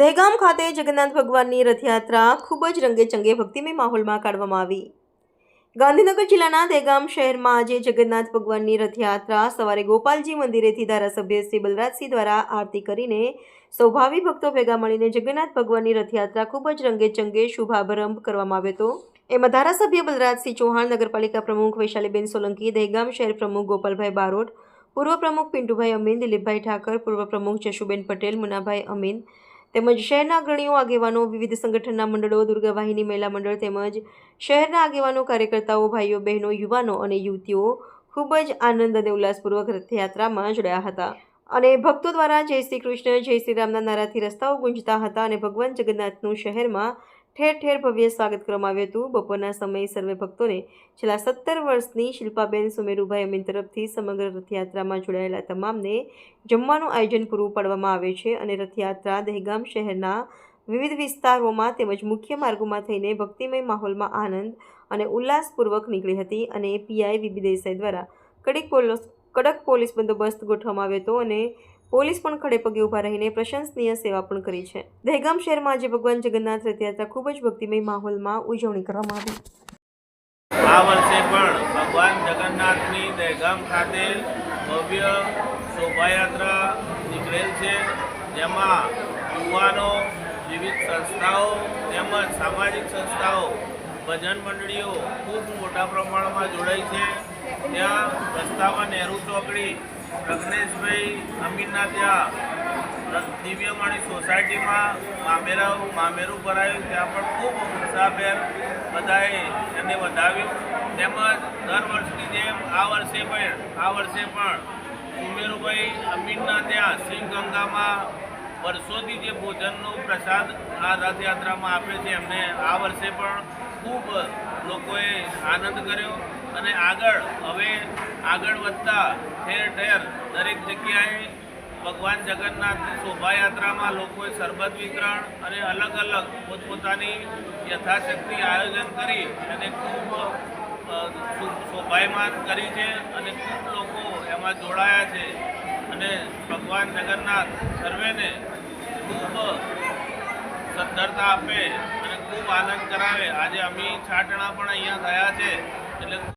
દહેગામ ખાતે જગન્નાથ ભગવાનની રથયાત્રા ખૂબ જ રંગેચંગે ભક્તિમય માહોલમાં કાઢવામાં આવી. ગાંધીનગર જિલ્લાના દહેગામ શહેરમાં આજે જગન્નાથ ભગવાનની રથયાત્રા સવારે ગોપાલજી મંદિરેથી ધારાસભ્ય શ્રી બલરાજસિંહ દ્વારા આરતી કરીને સૌભાવી ભક્તો ભેગા મળીને જગન્નાથ ભગવાનની રથયાત્રા ખૂબ જ રંગેચંગે શુભારંભ કરવામાં આવ્યો હતો. એમાં ધારાસભ્ય બલરાજસિંહ ચૌહાણ, નગરપાલિકા પ્રમુખ વૈશાલીબેન સોલંકી, દહેગામ શહેર પ્રમુખ ગોપાલભાઈ બારોટ, પૂર્વ પ્રમુખ પિન્ટુભાઈ અમીન, દિલીપભાઈ ઠાકર, પૂર્વ પ્રમુખ જશુબેન પટેલ, મુનાભાઈ અમીન તેમજ શહેરના અગ્રણીઓ, આગેવાનો, વિવિધ સંગઠનના મંડળો, દુર્ગાવાહિની મહિલા મંડળ તેમજ શહેરના આગેવાનો, કાર્યકર્તાઓ, ભાઈઓ, બહેનો, યુવાનો અને યુવતીઓ ખૂબ જ આનંદ અને ઉલ્લાસપૂર્વક રથયાત્રામાં જોડાયા હતા. અને ભક્તો દ્વારા જય શ્રી કૃષ્ણ, જય શ્રી રામના નારાથી રસ્તાઓ ગુંજતા હતા અને ભગવાન જગન્નાથનું શહેરમાં ઠેર ઠેર ભવ્ય સ્વાગત કરવામાં આવ્યું હતું. બપોરના સમયે સર્વે ભક્તોને છેલ્લા સત્તર વર્ષની શિલ્પાબેન સુમેરુભાઈ અમીન તરફથી સમગ્ર રથયાત્રામાં જોડાયેલા તમામને જમવાનું આયોજન પૂરું પાડવામાં આવે છે અને રથયાત્રા દહેગામ શહેરના વિવિધ વિસ્તારોમાં તેમજ મુખ્ય માર્ગોમાં થઈને ભક્તિમય માહોલમાં આનંદ અને ઉલ્લાસપૂર્વક નીકળી હતી અને પીઆઈ વીબી દેસાઈ દ્વારા કડક પોલીસ કડક પોલીસ બંદોબસ્ત ગોઠવવામાં આવ્યો હતો અને પોલીસ પણ ખડે પગે ઊભા રહીને પ્રશંસનીય સેવા પણ કરી છે. દહેગામ શહેરમાં આજે ભગવાન જગન્નાથ રથયાત્રા ખૂબ જ ભક્તિમય માહોલમાં ઉજવણી કરવામાં આવી. આ વર્ષે પણ ભગવાન જગન્નાથની દહેગામ ખાતે ભવ્ય શોભાયાત્રા નીકળેલ છે. જેમાં યુવાનો, વિવિધ સંસ્થાઓ તેમજ સામાજિક સંસ્થાઓ, ભજન મંડળીઓ ખૂબ મોટા પ્રમાણમાં જોડાઈ છે. ત્યાં રસ્તામાં નહેરુ ચોકડી પ્રજ્ઞેશભાઈ અમીનના ત્યાં દિવ્યમાણી સોસાયટીમાં મામેરા મામેરું ભરાયું. ત્યાં પણ ખૂબ ઉત્સાહભેર બધાએ એને વધાવ્યું. તેમજ દર વર્ષની જેમ આ વર્ષે પણ, આ વર્ષે પણ ઉમેરુભાઈ અમીનના ત્યાં ગંગામાં વર્ષોથી જે ભોજનનો પ્રસાદ આ રથયાત્રામાં આપે છે, એમને આ વર્ષે પણ ખૂબ લોકોએ આનંદ કર્યો. અને આગળ, હવે આગળ વધતા ઠેર ઠેર દરેક જગ્યાએ ભગવાન જગન્નાથની શોભાયાત્રામાં લોકોએ શરબત વિતરણ અને અલગ અલગ પોતપોતાની યથાશક્તિ આયોજન કરી અને ખૂબ શોભાયમાન કરી છે અને ખૂબ લોકો એમાં જોડાયા છે. અને ભગવાન જગન્નાથ સર્વેને ખૂબ સદ્ધરતા આપે અને ખૂબ આનંદ કરાવે. આજે અમી છાટણા પણ અહીંયા થયા છે. એટલે